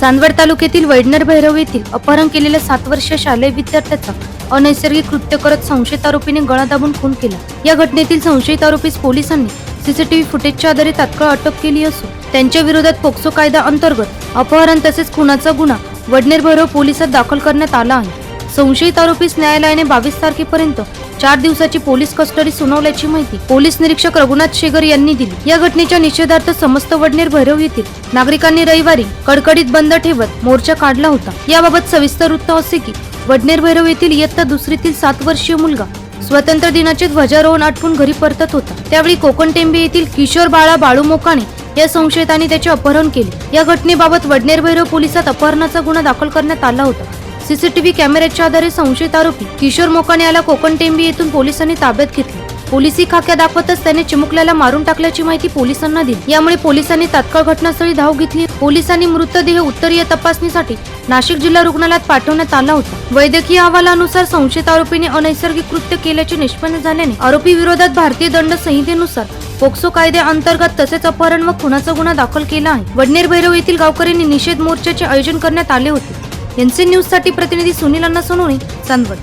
चांदवड तालुक्यातील वैडनर भैरव येथील अपहरण केलेल्या सात वर्षीय शालेय विद्यार्थ्याचा अनैसर्गिक कृत्य करत संशयित आरोपीने गळा दाबून खून केला. या घटनेतील संशयित आरोपीस पोलिसांनी सीसीटीव्ही फुटेजच्या आधारे तात्काळ अटक केली असून त्यांच्या विरोधात पोक्सो कायदा अंतर्गत अपहरण तसेच खुनाचा गुन्हा वडनेर भैरव पोलिसात दाखल करण्यात आला आहे. संशयित आरोपीस न्यायालयाने बावीस तारखेपर्यंत चार दिवसाची पोलीस कस्टडी सुनावल्याची माहिती पोलीस निरीक्षक रघुनाथ शेगर यांनी दिली. या घटनेच्या निषेधार्थ समस्त वडनेर भैरव येथील नागरिकांनी रविवारी कडकडीत बंद ठेवत मोर्चा काढला होता. याबाबत सविस्तर वृत्त असे की वडनेर भैरव येथील इयत्ता दुसरीतील सात वर्षीय मुलगा स्वतंत्र दिनाचे ध्वजारोहण आटपून घरी परतत होता. त्यावेळी कोकण टेंबे येथील किशोर बाळा बाळू मोकाने या संशयितांनी त्याचे अपहरण केले. या घटनेबाबत वडनेर भैरव पोलिसात अपहरणाचा गुन्हा दाखल करण्यात आला होता. सीसीटीव्ही कॅमेऱ्याच्या आधारे संशयित आरोपी किशोर मोकाने याला कोकण टेंबी येथून पोलिसांनी ताब्यात घेतले. पोलिसी खाक्या दाखवतच त्याने चिमुकल्याला मारून टाकल्याची माहिती पोलिसांना दिली. यामुळे पोलिसांनी तात्काळ घटनास्थळी धाव घेतली. पोलिसांनी मृतदेह उत्तरीय तपासणीसाठी नाशिक जिल्हा रुग्णालयात पाठवण्यात आला होता. वैद्यकीय अहवालानुसार संशयित आरोपीने अनैसर्गिक कृत्य केल्याचे निष्पन्न झाल्याने आरोपी विरोधात भारतीय दंड संहितेनुसार पोक्सो कायद्याअंतर्गत तसेच अपहरण व खुनाचा गुन्हा दाखल केला आहे. वडनेर भैरव येथील गावकऱ्यांनी निषेध मोर्चाचे आयोजन करण्यात आले होते. एनसी न्यूजसाठी प्रतिनिधी सुनील अण्णा सोनवणे चांदवड.